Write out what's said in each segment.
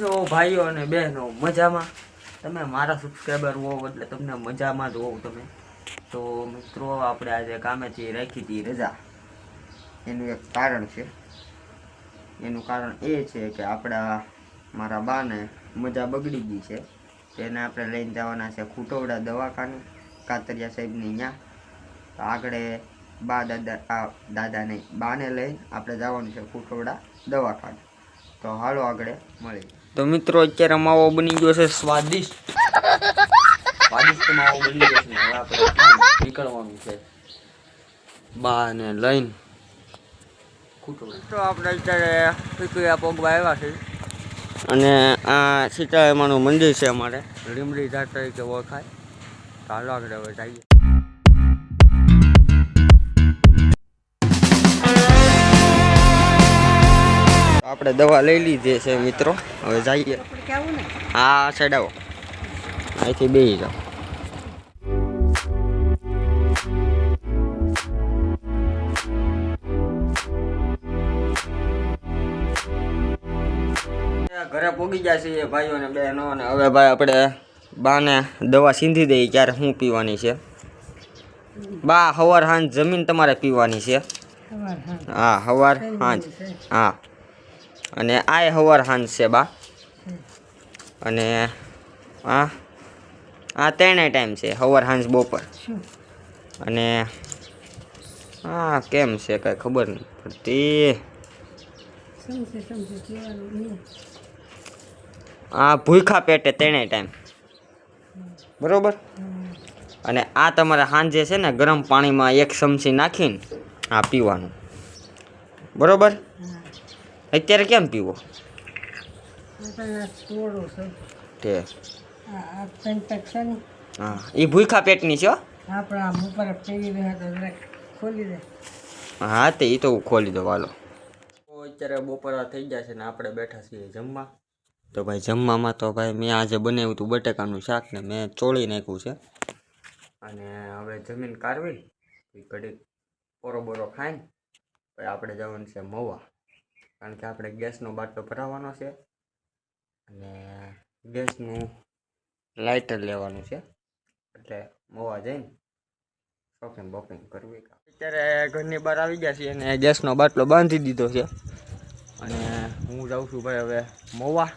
છો ભાઈઓ અને બહેનો, મજામાં? તમે મારા સબસ્ક્રાઈબર હોવ એટલે તમને મજામાં જ હોવ તમે. તો મિત્રો, આપણે આજે કામેથી રાખી હતી રજા. એનું એક કારણ છે. એનું કારણ એ છે કે આપણા મારા બાને મજા બગડી ગઈ છે. તેને આપણે લઈને જવાના છે ખૂટોવડા દવાખાને, કાતરિયા સાહેબની ત્યાં આગળ બા દાદા, આ દાદાને બાને લઈને આપણે જવાનું છે ખૂટોવડા દવાખાને. તો હાલો આગળ મળી તો મિત્રો અત્યારે માવો બની ગયો છે સ્વાદિષ્ટ. સ્વાદિષ્ટ માવો બની ગયો છે હવે આપણે નીકળવાનું છે. બાને લઈને તો આપણે અત્યારે પીકરિયા પોગવા આવ્યા છે. અને આ સીતારામાનું મંદિર છે અમારે. લીમડી જાત તરીકે ઓળખાય. તો આગળ હવે જઈએ. આપણે દવા લઈ લીધી છે મિત્રો. હવે જઈએ. હા આવો. અહીંથી બે જાઓ. ઘરે પોગી ગયા છે ભાઈઓ અને બહેનો અને હવે ભાઈ આપણે બાને દવા સીંધી દઈએ ક્યારે શું પીવાની છે. બા હવાર હાંજ જમીન તમારે પીવાની છે. હા હવાર હાંજ. હા. અને આય હવર હાંસ છે બા. અને આ આ ત્રણેય ટાઈમ છે હવર હાંસ બપોર. અને હા કેમ છે કાંઈ ખબર નહીં પડતી. આ ભૂખા પેટે ત્રણેય ટાઈમ. બરોબર? અને આ તમારે સાંજે છે ને ગરમ પાણીમાં એક ચમચી નાખીને આ પીવાનું. બરોબર? અત્યારે કેમ પીવો? હા એ ભૂખા પેટની છે હો. તે એ તો હું ખોલી દઉં, હાલો. અત્યારે બપોરા થઈ ગયા છે ને આપણે બેઠા છીએ જમવા. તો ભાઈ, જમવામાં તો ભાઈ, મેં આજે બનાવ્યું હતું બટેકાનું શાક ને મેં ચોળી નાખ્યું છે. અને હવે જમીન કાઢવી ઘડીક પોરો બોરો ખાઈને, પછી આપણે જવાનું છે મવા કારણ કે આપણે ગેસનો બાટલો ભરાવાનો છે અને ગેસનું લાઇટર લેવાનું છે. એટલે મોવા જઈને શોપિંગ બોપિંગ કરવી અત્યારે ઘરની બહાર આવી ગયા છીએ અને ગેસનો બાટલો બાંધી દીધો છે. અને હું જાઉં છું ભાઈ હવે મોવા.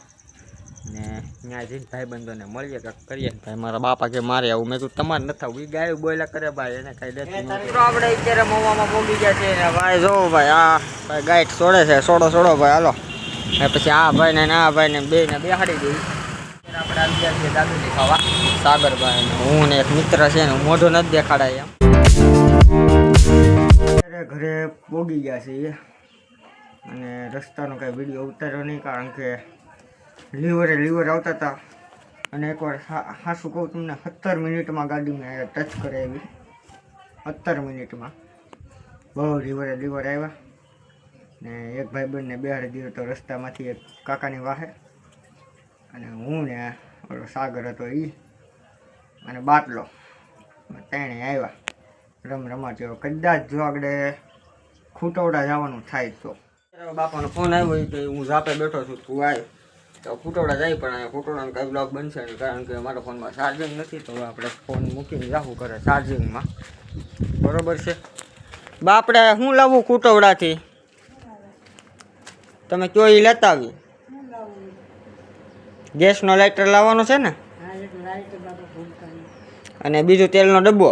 ને ત્યાં જઈને ભાઈબંધોને મળીએ કે કરીએ. ભાઈ મારા બાપા કે મારે આવું. મેં કીધું તમારે નથી આવું. એ ગાય બોયલા કરે ભાઈ એને કઈ દે આપણે અત્યારે મોવામાં પોગી ગયા છે ને ભાઈ જો ભાઈ આ ભાઈ ગાઈડ છોડે છે. છોડો છોડો ભાઈ હાલો. ને પછી આ ભાઈ ને આ ભાઈ ને બે ને બેહાડી દઈ. આપણે આવી ગયા છીએ દાબેલી ખાવા. સાગરભાઈ ને હું ને એક મિત્ર છે ને મોઢો નથી દેખાડાય એમ. અત્યારે ઘરે પોગી ગયા છે અને રસ્તાનો કાંઈ વીડિયો ઉતાર્યો નહીં કારણ કે લીવરે લીવર આવતા હતા અને એકવાર હાસું કહું તમને, સત્તર મિનિટમાં ગાડી મેં ટચ એવી. સત્તર મિનિટમાં. બહુ લીવરે લીવર આવ્યા. ને એક ભાઈબંધને બેહાડી દીધો તો રસ્તામાંથી એક કાકાની વાહે. અને હું ને ઓલો સાગર હતો એ અને બાટલો. તેણે આવ્યા. રમ રમાચ્યો કદાચ જો આગળ ખૂટવડા જવાનું થાય તો. બાપાનો ફોન આવ્યો કે હું જાપે બેઠો છું, તું આવ તો ફૂટોડા જાય પણ અહીંયા ફૂટોડાનો કાંઈ બ્લોક બનશે નહીં કારણ કે મારા ફોનમાં ચાર્જિંગ નથી તો આપણે ફોન મૂકીને રાખવું કરે ચાર્જિંગમાં બરોબર છે? બા આપણે શું લાવવું કુટવડાથી તમે કયો એ લેતા આવી ગેસનો લાઇટર લાવવાનો છે ને? અને બીજું તેલનો ડબ્બો?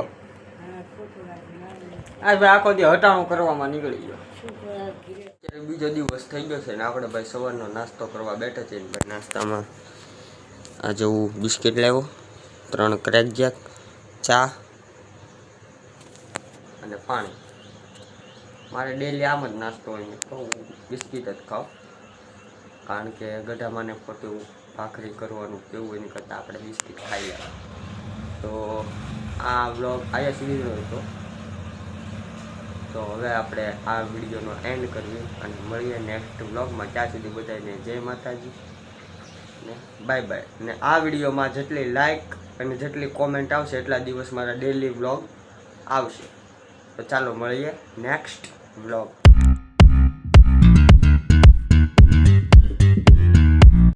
આ ભાઈ આખો દી હટાણું કરવામાં નીકળી ગયો. અત્યારે બીજો દિવસ થઈ ગયો છે ને આપણે ભાઈ સવારનો નાસ્તો કરવા બેઠા છીએ ભાઈ નાસ્તામાં. આ જેવું બિસ્કિટ લાવ્યો, ત્રણ ક્રેક જેક, ચા અને પાણી. મારે ડેલી આમ જ નાસ્તો હોય તો હું બિસ્કિટ જ ખાઉં. કારણ કે ગઢામાંને પોતે ભાખરી કરવાનું કેવું એની કરતાં આપણે બિસ્કિટ ખાઈએ. તો આ બ્લોગ આયા સુધી હતો. તો હવે આપણે આ વિડીયોનો એન્ડ કરવી અને મળીએ નેક્સ્ટ બ્લોગમાં ત્યાં સુધી બધાને જય માતાજી ને બાય બાય ને આ વિડીયોમાં જેટલી લાઈક અને જેટલી કોમેન્ટ આવશે એટલા દિવસ મારા ડેલી બ્લોગ આવશે. તો ચાલો મળીએ નેક્સ્ટ બ્લોગ